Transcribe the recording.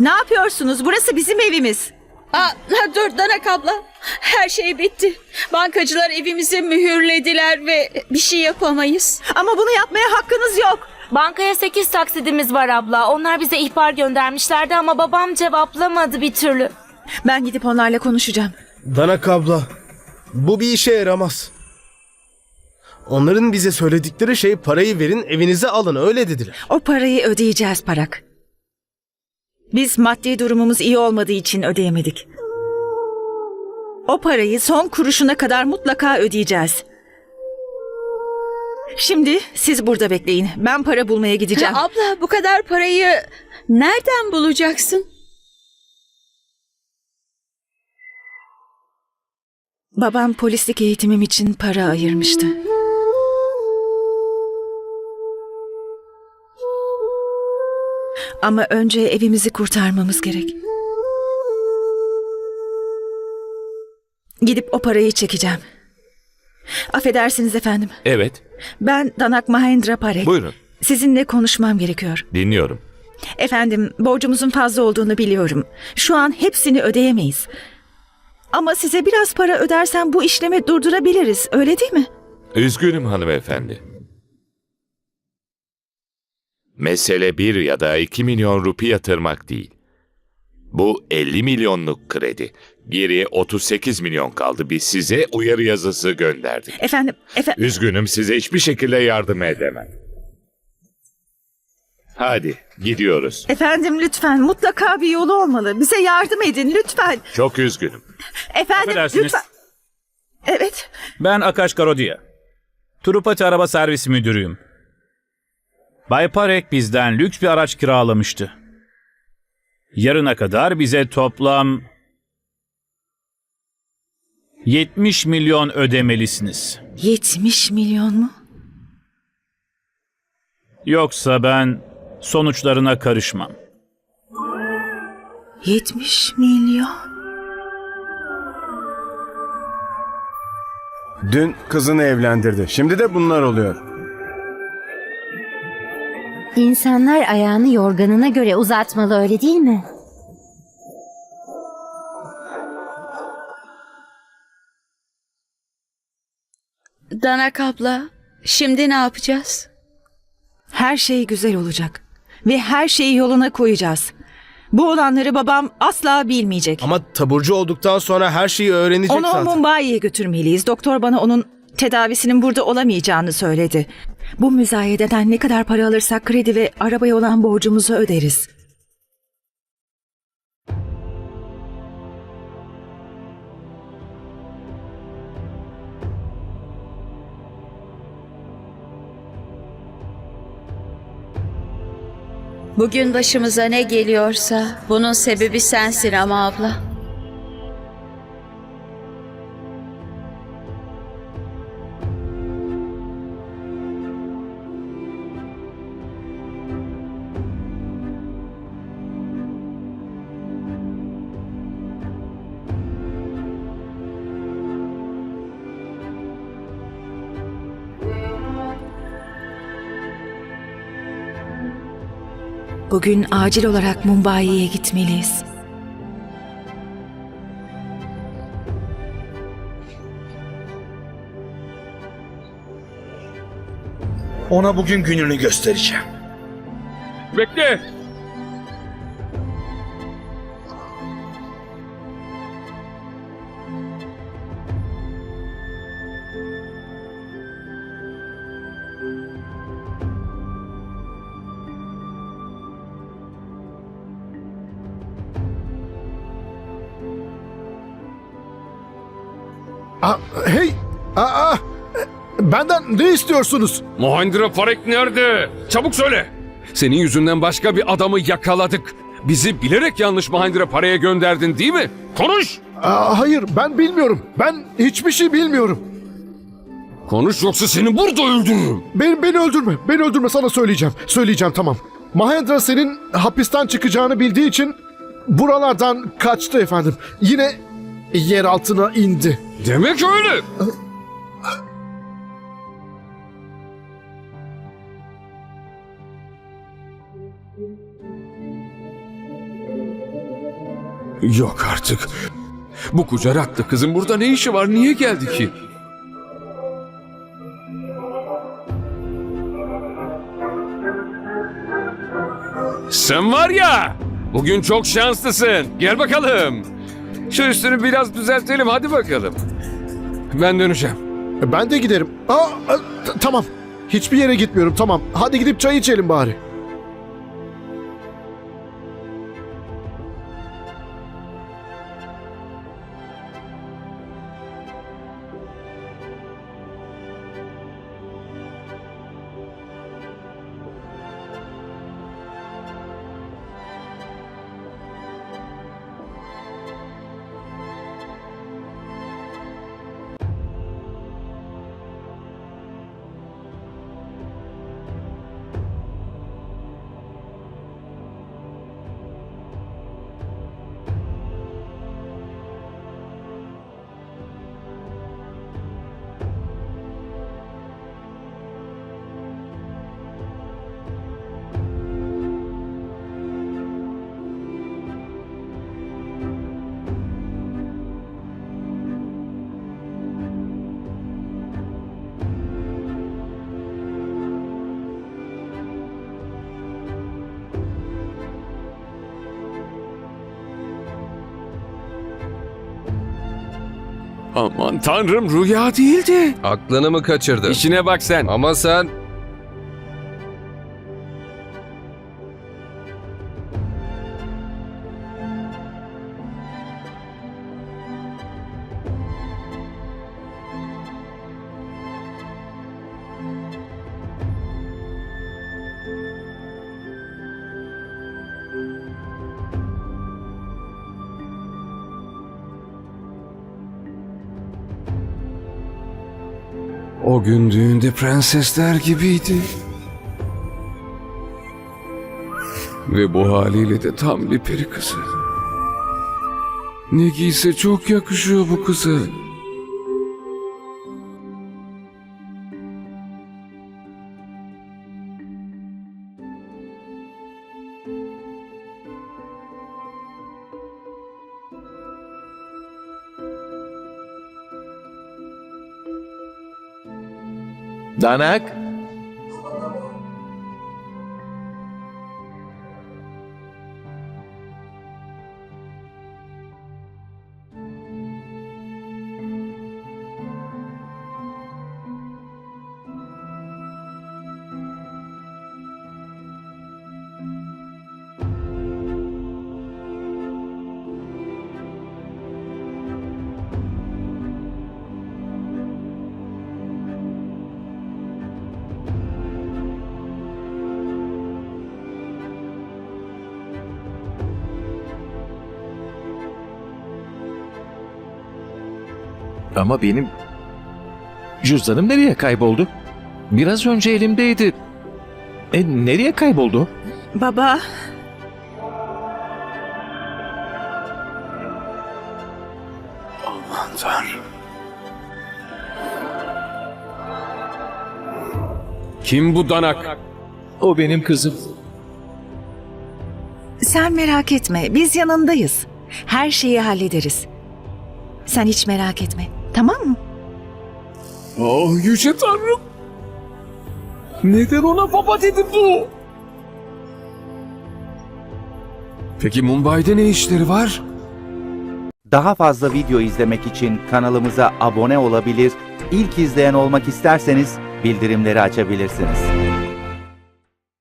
Ne yapıyorsunuz? Burası bizim evimiz. Aa, dur Danak abla. Her şey bitti. Bankacılar evimizi mühürlediler ve bir şey yapamayız. Ama bunu yapmaya hakkınız yok. Bankaya 8 taksidimiz var abla. Onlar bize ihbar göndermişlerdi ama babam cevaplamadı bir türlü. Ben gidip onlarla konuşacağım. Danak abla, bu bir işe yaramaz. Onların bize söyledikleri şey parayı verin evinize alın öyle dediler. O parayı ödeyeceğiz Parak. Biz maddi durumumuz iyi olmadığı için ödeyemedik. O parayı son kuruşuna kadar mutlaka ödeyeceğiz. Şimdi siz burada bekleyin. Ben para bulmaya gideceğim. Abla bu kadar parayı nereden bulacaksın? Babam polislik eğitimim için para ayırmıştı. Ama önce evimizi kurtarmamız gerek. Gidip o parayı çekeceğim. Affedersiniz efendim. Evet, Ben Danak Mahendra Parek. buyurun. Sizinle konuşmam gerekiyor. Dinliyorum. Efendim, borcumuzun fazla olduğunu biliyorum. Şu an hepsini ödeyemeyiz. Ama size biraz para ödersem bu işlemi durdurabiliriz, öyle değil mi? Üzgünüm hanımefendi. Mesele bir ya da iki milyon rupi yatırmak değil. Bu 50 milyonluk kredi. Geriye 38 milyon kaldı. Biz size uyarı yazısı gönderdik. Efendim, efendim. Üzgünüm size hiçbir şekilde yardım edemem. Hadi gidiyoruz. Efendim lütfen mutlaka bir yolu olmalı. Bize yardım edin lütfen. Çok üzgünüm. Efendim Affedersiniz. lütfen. Evet. Ben Akash Karodia. Turupati Araba Servisi Müdürüyüm. Bay Parek bizden lüks bir araç kiralamıştı. Yarına kadar bize toplam 70 milyon ödemelisiniz. 70 milyon mu? Yoksa ben sonuçlarına karışmam. 70 milyon. Dün kızını evlendirdi. Şimdi de bunlar oluyor. İnsanlar ayağını yorganına göre uzatmalı öyle değil mi? Danak abla, şimdi ne yapacağız? Her şey güzel olacak. Ve her şeyi yoluna koyacağız. Bu olanları babam asla bilmeyecek. Ama taburcu olduktan sonra her şeyi öğrenecek Onu zaten. Mumbai'ye götürmeliyiz. Doktor bana onun tedavisinin burada olamayacağını söyledi. Bu müzayededen ne kadar para alırsak kredi ve arabaya olan borcumuzu öderiz. Bugün başımıza ne geliyorsa bunun sebebi sensin ama abla. Bugün acil olarak Mumbai'ye gitmeliyiz. Ona bugün gününü göstereceğim. Bekle. Aa, hey! Aa, benden ne istiyorsunuz? Muhandira Parek nerede? Çabuk söyle. Senin yüzünden başka bir adamı yakaladık. Bizi bilerek yanlış Muhandira Parek'e gönderdin değil mi? Konuş! Aa, hayır, ben bilmiyorum. Ben hiçbir şey bilmiyorum. Konuş yoksa seni burada öldürürüm. Beni, beni öldürme, beni öldürme sana söyleyeceğim. Söyleyeceğim tamam. Mahendra senin hapisten çıkacağını bildiği için buralardan kaçtı efendim. Yine yer altına indi. Demek öyle. Yok artık. Bu Gujarat'ta kızın burada ne işi var? Niye geldi ki? Sen var ya, bugün çok şanslısın. Gel bakalım. Şu üstünü biraz düzeltelim hadi bakalım. Ben döneceğim. Ben de giderim. Aa, e, tamam. Hiçbir yere gitmiyorum tamam. Hadi gidip çay içelim bari. Aman tanrım rüya değildi. Aklını mı kaçırdı? İşine bak sen. Ama sen... O gün düğünde prensesler gibiydi. Ve bu haliyle de tam bir peri kızı. Ne giyse çok yakışıyor bu kıza. Danak. Ama benim cüzdanım nereye kayboldu? Biraz önce elimdeydi. E nereye kayboldu? Baba, Aman tanrım. Kim bu danak? O benim kızım. sen merak etme. Biz yanındayız. Her şeyi hallederiz. Sen hiç merak etme. Tamam mı? Oh yüce tanrım. Neden ona baba dedi bu? Peki Mumbai'de ne işleri var? Daha fazla video izlemek için kanalımıza abone olabilir, ilk izleyen olmak isterseniz bildirimleri açabilirsiniz.